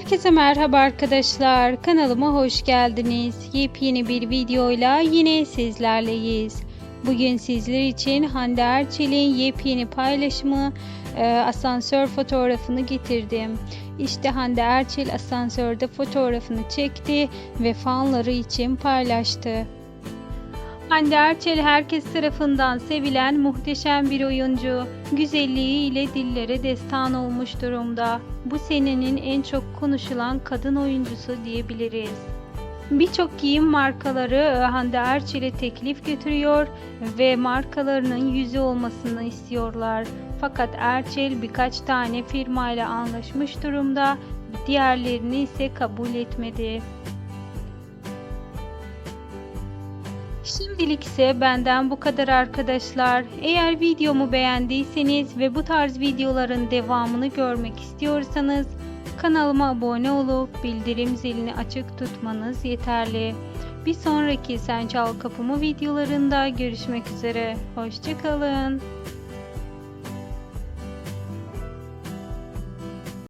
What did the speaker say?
Herkese merhaba arkadaşlar. Kanalıma hoş geldiniz. Yepyeni bir videoyla yine sizlerleyiz. Bugün sizler için Hande Erçel'in yepyeni paylaşımı e, asansör fotoğrafını getirdim. İşte Hande Erçel asansörde fotoğrafını çekti ve fanları için paylaştı. Hande Erçel herkes tarafından sevilen muhteşem bir oyuncu. Güzelliğiyle dillere destan olmuş durumda. Bu senenin en çok konuşulan kadın oyuncusu diyebiliriz. Birçok giyim markaları Hande Erçel'e teklif götürüyor ve markalarının yüzü olmasını istiyorlar. Fakat Erçel birkaç tane firmayla anlaşmış durumda, diğerlerini ise kabul etmedi. Şimdilik ise benden bu kadar arkadaşlar. Eğer videomu beğendiyseniz ve bu tarz videoların devamını görmek istiyorsanız kanalıma abone olup bildirim zilini açık tutmanız yeterli. Bir sonraki Sen Çal Kapımı videolarında görüşmek üzere. Hoşçakalın.